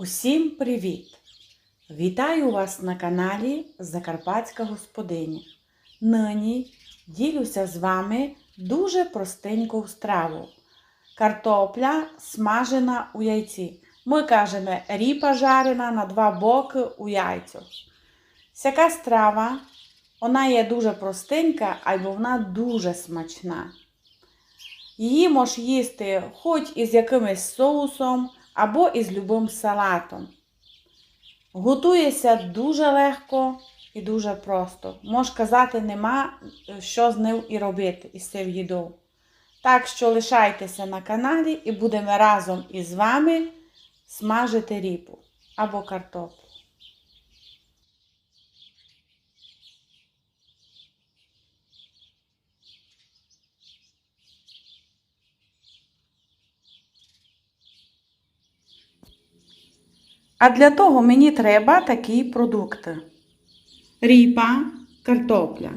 Усім привіт! Вітаю вас на каналі Закарпатська господиня. Нині ділюся з вами дуже простеньку страву. Картопля смажена у яйці. Ми кажемо ріпа жарена на два боки у яйцю. Сяка страва, вона є дуже простенька, або вона дуже смачна. Її можеш їсти хоч із якимось соусом або із любим салатом. Готується дуже легко і дуже просто. Можна казати, нема що з ним і робити із цим їду. Так що лишайтеся на каналі і будемо разом із вами смажити ріпу або картоплю. А для того мені треба такі продукти. Ріпа, картопля.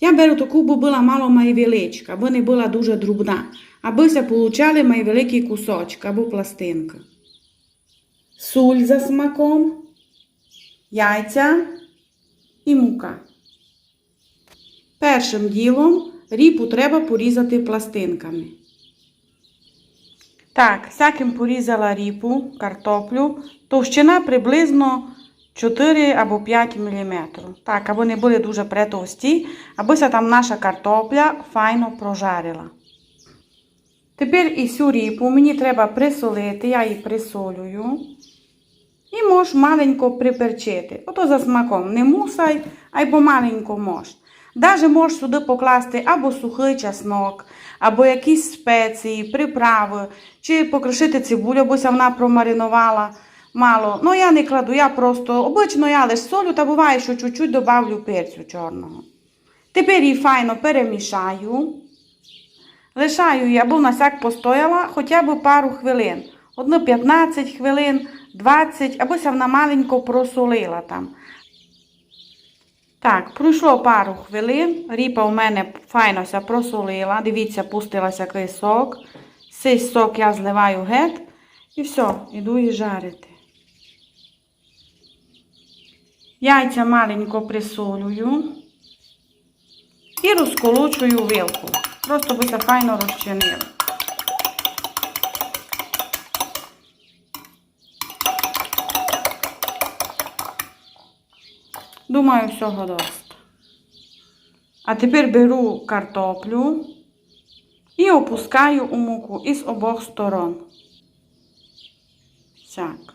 Я беру таку, бо була мало майвеличка, або не була дуже друбна, аби се получали майвеликі кусочки або пластинки. Суль за смаком, яйця і мука. Першим ділом ріпу треба порізати пластинками. Так, всяким порізала ріпу, картоплю, товщина приблизно 4 або 5 мм. Так, аби не були дуже претовсті, аби се там наша картопля файно прожарила. Тепер і цю ріпу мені треба присолити, я її присолюю. І можеш маленько приперчити. Ото за смаком. Не мусай, або маленько можеш. Даже можеш сюди покласти або сухий чеснок, або якісь спеції, приправи, чи покришити цибулю, бо вона промаринувала мало. Ну, я не кладу, я просто обично я лише солю та буває, що чуть-чуть добавлю перцю чорного. Тепер її файно перемішаю. Лишаю її, або вона сяк постояла хоча б пару хвилин. Одну 15 хвилин, 20, або вона маленько просолила там. Так, пройшло пару хвилин. Ріпа у мене файно ся просолила. Дивіться, пустилася сок. Цей сок я зливаю геть. І все, іду її жарити. Яйця маленько присолюю і розколочую вилку. Просто би це файно розчинило. Думаю, всього доста. А тепер беру картоплю і опускаю у муку із обох сторон. Так.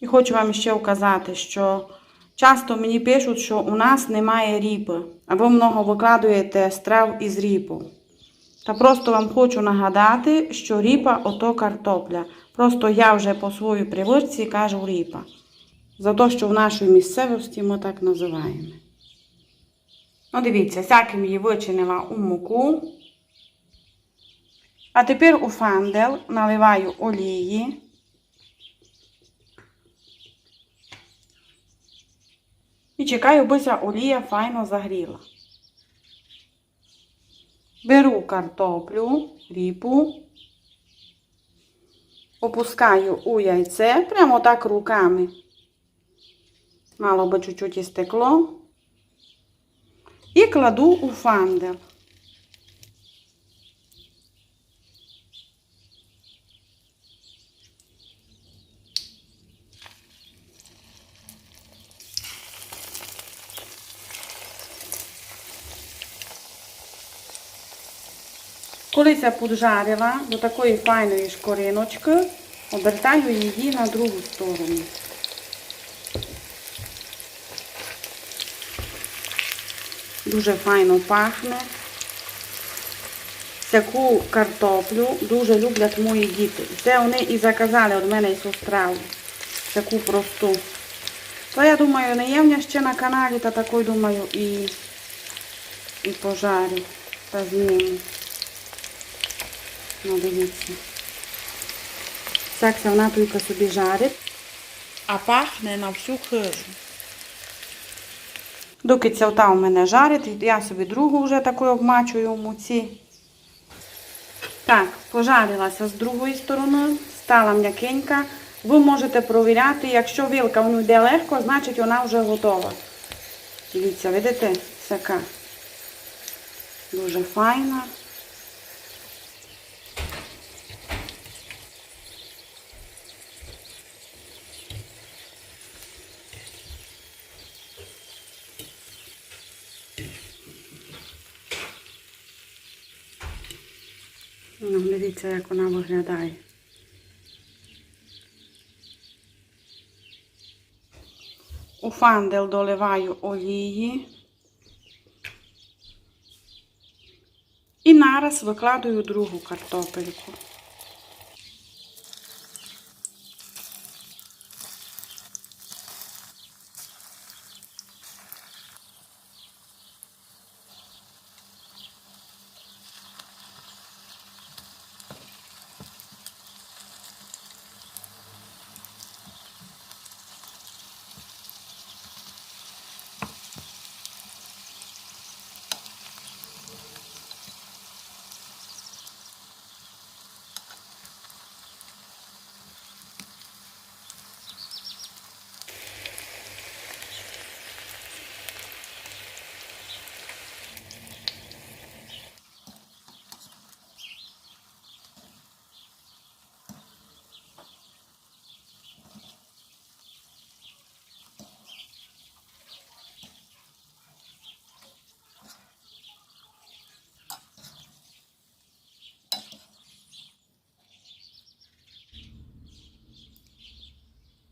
І хочу вам ще вказати, що часто мені пишуть, що у нас немає ріпи, або много викладуєте страв із ріпу. Та просто вам хочу нагадати, що ріпа ото картопля. Просто я вже по своїй привичці кажу ріпа. За те, що в нашій місцевості ми так називаємо. Ну, дивіться, всяким її вичинила у муку. А тепер у фандел наливаю олії. І чекаю, аби ця олія файно загріла. Беру картоплю, ріпу, опускаю у яйце, прямо так руками. Мало би чуть-чуть істекло. І кладу у фандел. Коли я поджарила до такої файної шкориночки, обертаю її на другу сторону. Дуже файно пахне. Таку картоплю дуже люблять мої діти. Це вони і заказали від мене цю страву. Таку просту. То я думаю, не є в мене ще на каналі, та такою думаю і, і пожарю та зніму. Ну, дивіться. Так вона тільки собі жарить, а пахне на всю хижу. Доки ця у мене жарить, я собі другу вже таку обмачую в муці. Так, пожарилася з другої сторони, стала м'якенька. Ви можете провіряти, якщо вилка воно йде легко, значить вона вже готова. Дивіться, видите, така дуже файна. Ну, дивіться, як вона виглядає. У фандел доливаю олії. І нараз викладаю другу картопельку.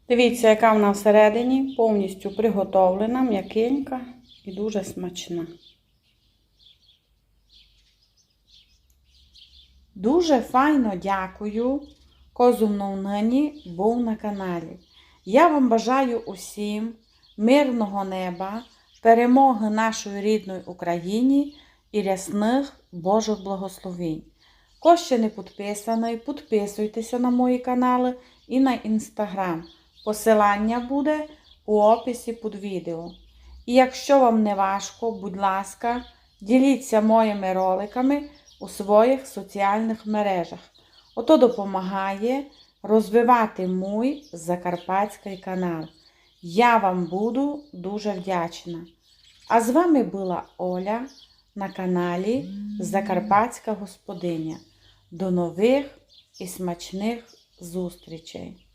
Дивіться, яка вона всередині, повністю приготовлена, м'якенька і дуже смачна. Дуже файно дякую, козумно нині був на каналі. Я вам бажаю усім мирного неба, перемоги нашої рідної Україні і рясних Божих благословень. Хто ще не підписаний, підписуйтеся на мої канали і на інстаграм. Посилання буде у описі під відео. І якщо вам не важко, будь ласка, діліться моїми роликами у своїх соціальних мережах. Ото допомагає розвивати мій закарпатський канал. Я вам буду дуже вдячна. А з вами була Оля на каналі Закарпатська Господиня. До нових і смачних зустрічей!